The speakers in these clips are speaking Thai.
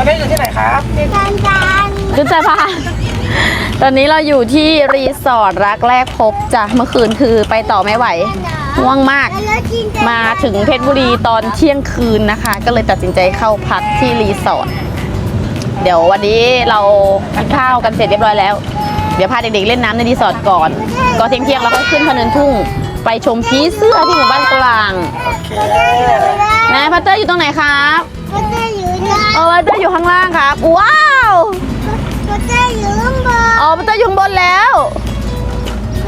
ตอนนี้อยู่ที่ไหนครับจันจันขึ้นสะพานตอนนี้เราอยู่ที่รีสอร์ทรักแรกพบจ้ะเมื่อคืนคือไปต่อไม่ไหวง่วงมากแล้วกินจันมาถึงเพชรบุรีตอนเที่ยงคืนนะคะ ก็เลยตัดสินใจเข้าพักที่รีสอร์ทเดี๋ยววันนี้เราทานข้าวกันเสร็จเรียบร้อยแล้ว เดี๋ยวพาเด็กๆเล่นน้ำในรีสอร์ทก่อน ก็เที่ยงเที่ยงๆเราก็ขึ้นพะเนินทุ่ง ไปชมผีเสื้อที่หมู่บ้านกลางโอเคนายพัตเตอร์อยู่ตรงไหนครับก็จะ อยู่นะเออพัตเตอร์อยู่ข้างล่างครับ ว้าวก็จะอยู่ข้างบนอ๋อพัตเตอร์อยู่ข้างบนแล้ว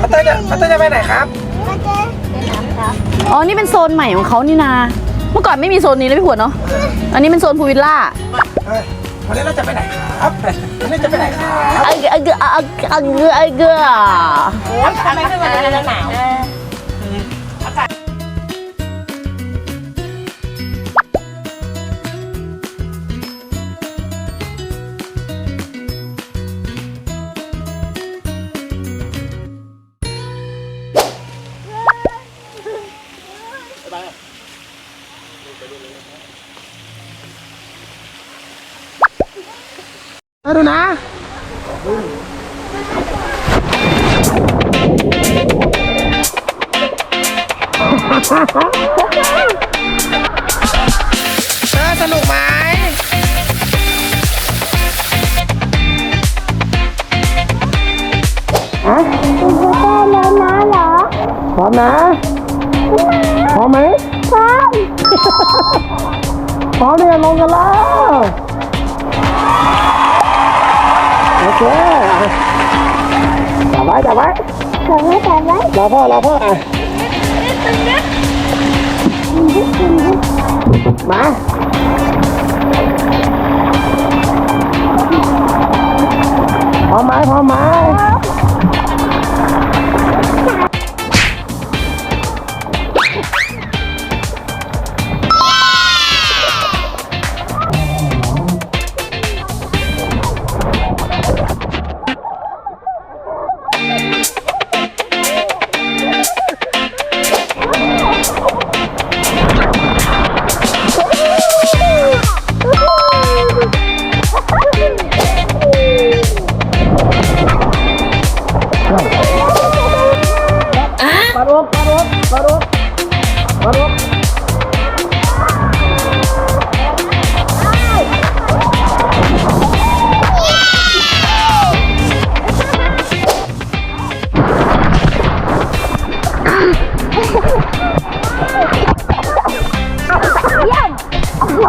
พัตเตอร์จะพัตเตอร์จะไปไหนครับก็จะไปน้ำครับอ๋อ นี่เป็นโซนใหม่ของเขานี่นา เมื่อก่อนไม่มีโซนนี้เลยพี่ขวดเนาะ อันนี้เป็นโซนพูลวิลล่าเฮ้ยวันนี้เราจะไปไหนครับวันนี้จะไปไหนครับไอ้ไอ้เกอไอ้เกอไอ้เกอไอ้เกอทำไมขึ้นมาในหนาว ดูนะเออสนุกไหมก็แล้วนะเหรอ พร้อมนะ พร้อมเนี่ยลงกันแล้ว โอเคจับไว้จับไว้แต่ไม่แต่ไม่รอพ่อรอพ่ออะมา พร้อมไหมพร้อมไหม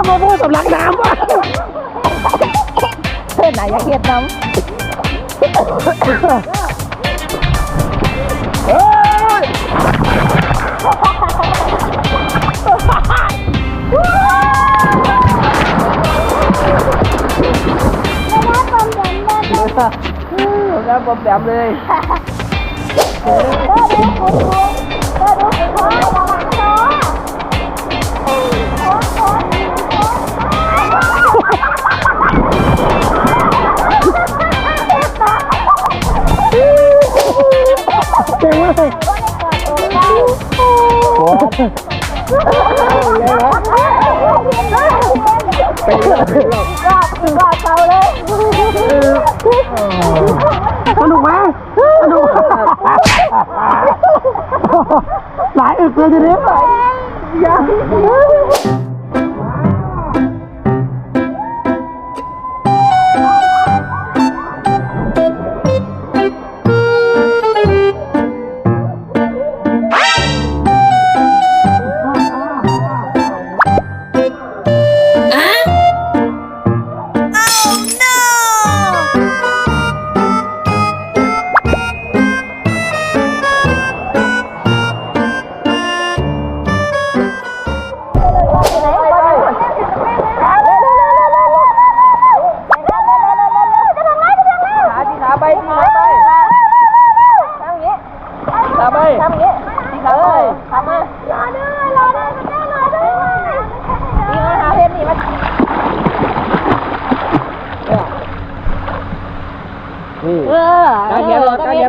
ทำมาพูดสำลักน้ำวะเพื่อนไหนอยากเห็ดน้เฮ้ยน้ำปอมแปมเลยก็ดูคุณครูก็ดูคุณค งมากโอ้โหเป็นเรื่องเป็นเรื่อบรอบเขาเลยสนุกไหมสนุกหลายอึกเลยทีนี้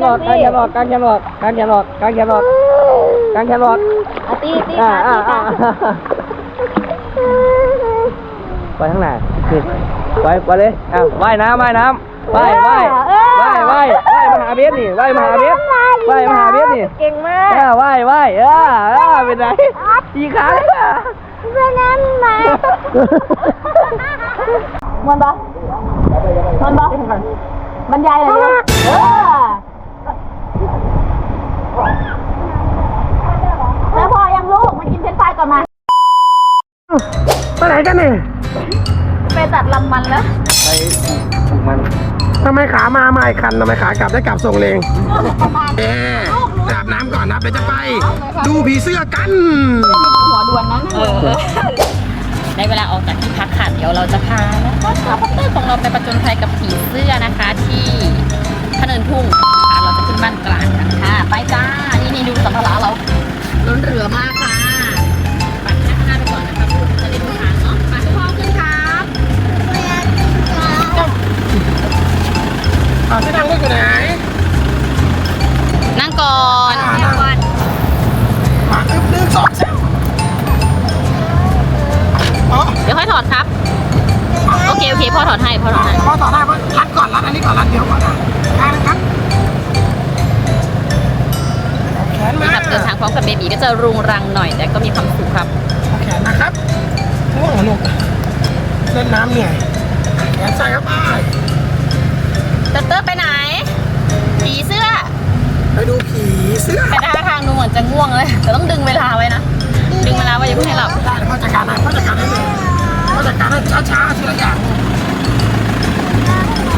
หลอดกางแขนหลอดกางแขนหลอดกางแขนหลอดกางแขนหลอดกางแขนหลอดกางแขนหลอดอะตีตีอ่าขาอ่าตีอ่าขาปล่อยข้างหน้านี่ปล่อยปล่อยเลยอ้าวว่ายน้ำว่ายน้ำว่ายว่ายว่ายว่ายว่ายมาหาเบสนี่ว่ายมาหาเบสว่ายมาหาเบสนี่เก่งมากเออว่ายว่ายเออเออเป็นไรอีกครั้งเพื่อนนั้นมามันปะมันปะบรรยายเลยเออแล้วพอยังลูกมากินเฟรนช์ฟรายก่อนมา ไปไหนกันนี่ไปตัดลำมันแล้ว ไปถูกมันทำไมขามาไม่คันทำไมขากลับได้กลับส่งเลงเอ๊ะอาบน้ำก่อนนะเดี๋ยวจะไป ดูผีเสื้อกัน หัวด่วนนั้นได้เวลาออกจากที่พักค่ะเดี๋ยวเราจะพานะคะชาวพัตเตอร์ของเราไปประจนภัยกับผีเสื้อนะคะ ที่พะเนินทุ่งค่ะเราจะขึ้นบ้านกลางกันค่ะ ไปจ้า นี่นี่ดูสัมภาระเราล้นเรือมากค่ะ จะรุงรังหน่อยแต่ก็มีความสุขครับเอาแขนนะครับง่วงเหรอลูกเล่นน้ำเหนื่อยแขนใส่ครับไปเตอร์เตอร์ไปไหน ผีเสื้อ ไปดูผีเสื้อแต่ท่าทางดูเหมือนจะง่วงเลย แต่ต้องดึงเวลาไว้นะ ดึงเวลาไว้อย่าเพิ่งให้หลับได้เดี๋ยวพ่อจัดการให้พ่อจัดการให้เลยพ่อจัดการให้ช้าๆทีละอย่าง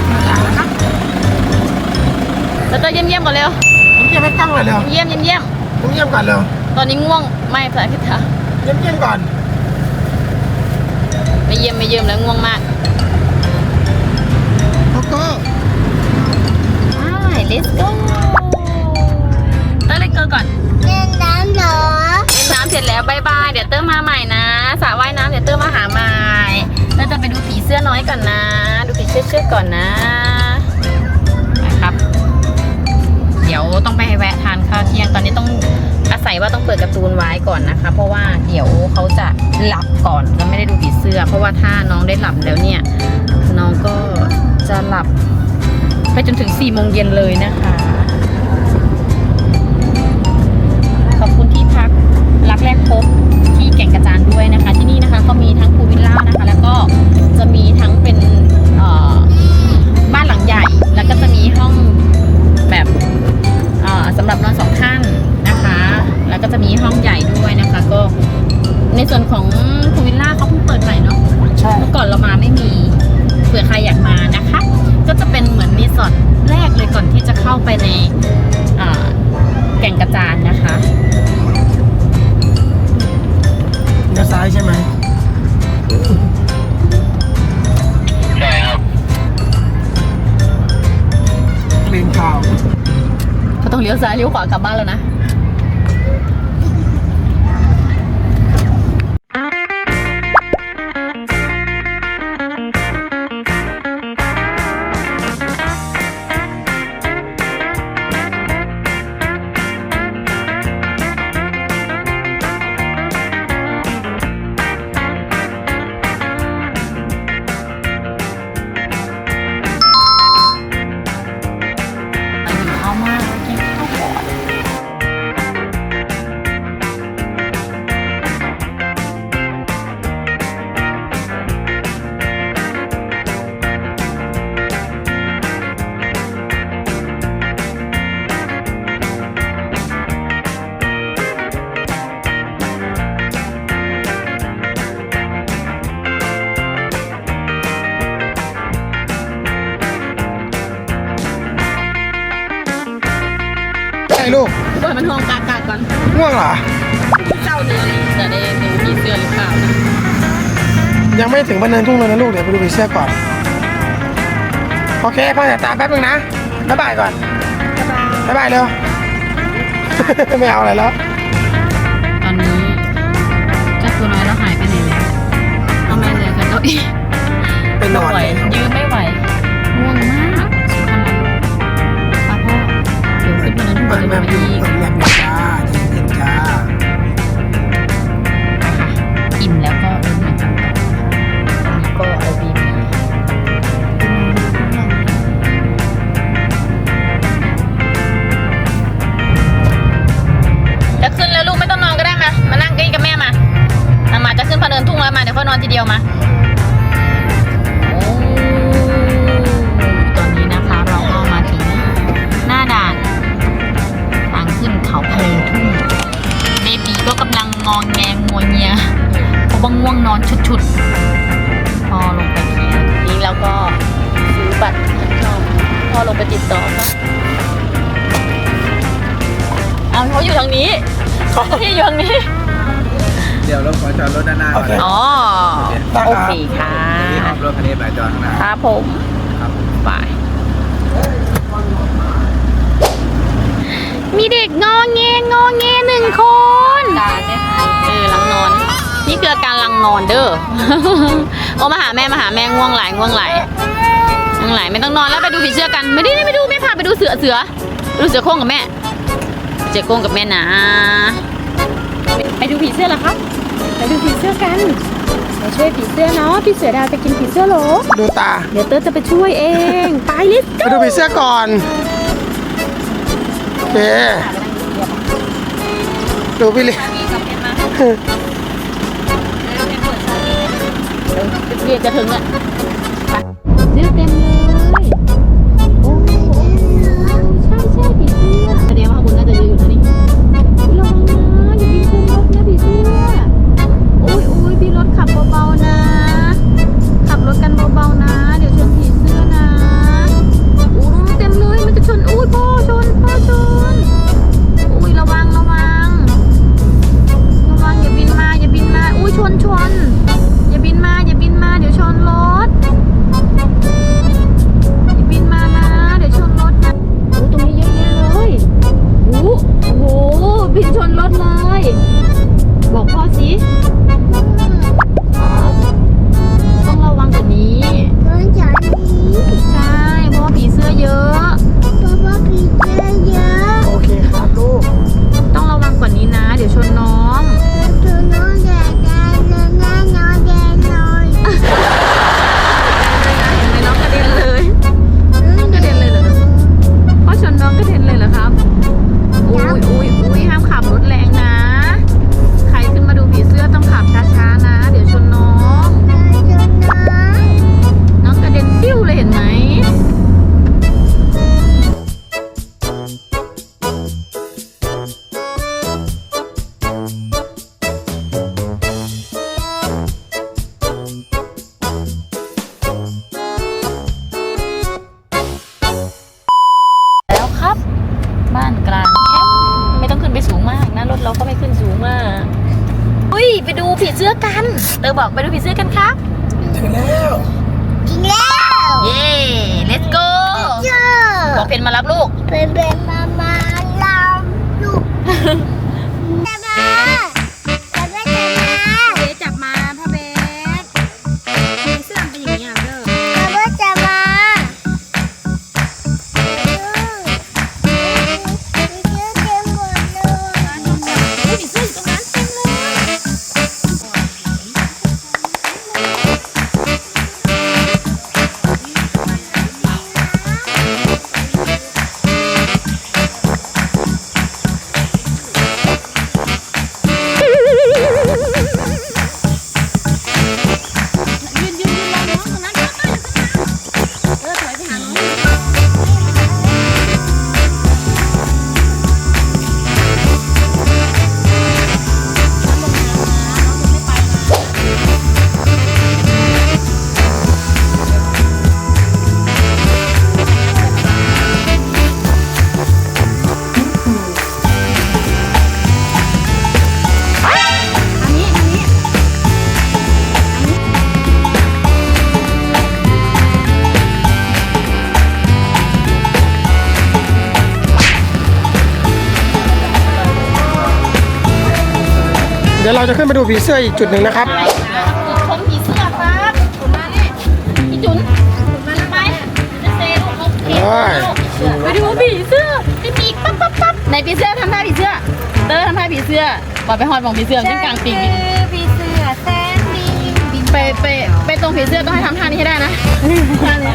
ทีละอย่างนะครับเตอร์เตอร์เยี่ยมเยี่ยมๆก่อนเร็วผมเยี่ยมให้กล้องเลยเร็ว เยี่ยมเยี่ยมเยี่ยมผมเยี่ยมก่อนเร็ว ตอนนี้ง่วงไม่สายพิธาเยี่ยมเยี่ยมก่อนไม่เยี่ยมไม่เยี่ยมแล้วง่วงมากแล้วก็ใช่ let's go เตอร์เล็กเกอร์ก่อนเล่นน้ำเหรอเล่นน้ำเสร็จแล้วบายบายเดี๋ยวเตอร์มาใหม่นะสระว่ายน้ำเดี๋ยวเตอร์มาหาใหม่เตอร์จะไปดูผีเสื้อน้อยก่อนนะ ดูผีเสื้อเชือกก่อนนะนะครับ เดี๋ยวต้องไปแวะทานข้าวเที่ยงตอนนี้ต้อง อาศัยว่าต้องเปิดการ์ตูนไว้ก่อนนะคะ เพราะว่าเดี๋ยวเขาจะหลับก่อนแล้วไม่ได้ดูผีเสื้อ เพราะว่าถ้าน้องได้หลับแล้วเนี่ย น้องก็จะหลับ ไปจนถึง4ี่โมงเย็นเลยนะคะ ขอบคุณที่พักรักแรกพบที่แก่งกระจานด้วยนะคะ ที่นี่นะคะก็มีทั้งพูวิลล่านะคะ แล้วก็ ต้องเลี้ยวซ้ายเลี้ยวขวากลับบ้านแล้วนะ ถึงบันเนินทุ่งเลยนะลูก เดี๋ยวไปดูผีเสื้อก่อน โอเคพ่อจะตามแป๊บนึงนะ บ๊ายบายก่อน บ๊ายบายเร็ว ไม่เอาอะไรแล้ว ตอนนี้เจ้าตัวน้อยเราหายไปไหนแล้วเอาแม่เลยค่ะเก้าอี้ไปนอนไม่ไหวยืนไม่ไหวง่วงมากสุดท้ายป้าพ่อเดี๋ยวขึ้นมานั้นทุกคเปินดจะแบมาบอีกเปิดแบ โอเคค่ะนี่ขับรถคันนี้ไปจอดข้างหน้าครับผมครับไปมีเด็กงอแงงอแงหนึ่งคนเออลังนอน นี่คืออาการลังนอนเด้อโอ้มาหาแม่มาหาแม่ง่วงไหลง่วงไหลง่วงไหลไม่ต้องนอนแล้วไปดูผีเสื้อกัน ไม่ได้ไม่ดูไม่พาไปดูเสือเสือไปดูเสือโคร่งกับแม่เสือโคร่งกับแม่นะ ไปดูผีเสื้อเหรอครับ ไปดูผีเสื้อกัน ไปช่วยผีเสื้อเนาะพี่เสือดาวจะกินผีเสื้อเหรอดูตาเดี๋ยวเตอร์จะไปช่วยเองไปลิสไปดูผีเสื้อก่อนโอเคดูพี่ลิเรียกจะถึงอะ เราก็ไม่ขึ้นสูงมาก อุ้ยไปดูผีเสื้อกัน เตอบอกไปดูผีเสื้อกันครับ ถึงแล้ว จริงแล้วเย้ let's go เจอบอกเพนมารับลูก เป็นเป็นมามาเราลูก จะขึ้นไปดูผีเสื้ออีกจุดหนึ่งนะครับไปครับชมผีเสื้อครับผมมาเนี่ยพี่จุนมาทำไมจะเซลูกโอเคโอ้ยไปดูผีเสื้อไอ้ปีกปั๊บปั๊บปั๊บไหนผีเสื้อทำท่าผีเสื้อ เตอร์ทำท่าผีเสื้อบอกไปหอดมองผีเสื้อขึ้นกลางปีกบินผีเสื้อแซนดี้บินไปไปไปตรงผีเสื้อต้องให้ทำท่านี้ให้ได้นะท่านี้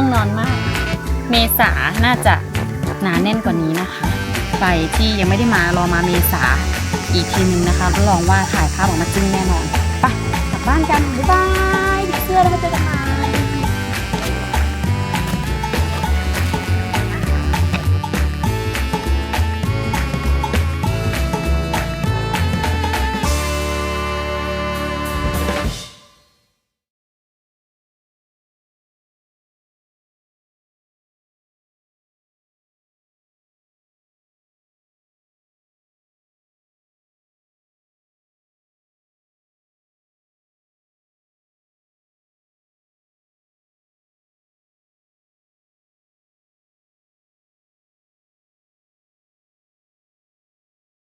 ว่าง่นอนมาก เมษาน่าจะหนาแน่นกว่านี้นะคะ ใครที่ยังไม่ได้มารอมาเมษาอีกทีนึงนะคะรับรองว่าถ่ายภาพออกมาจึ้งแน่นอนไปกลับบ้านกันบ๊ายบายเสื้อแล้วมาเจอกันใหม่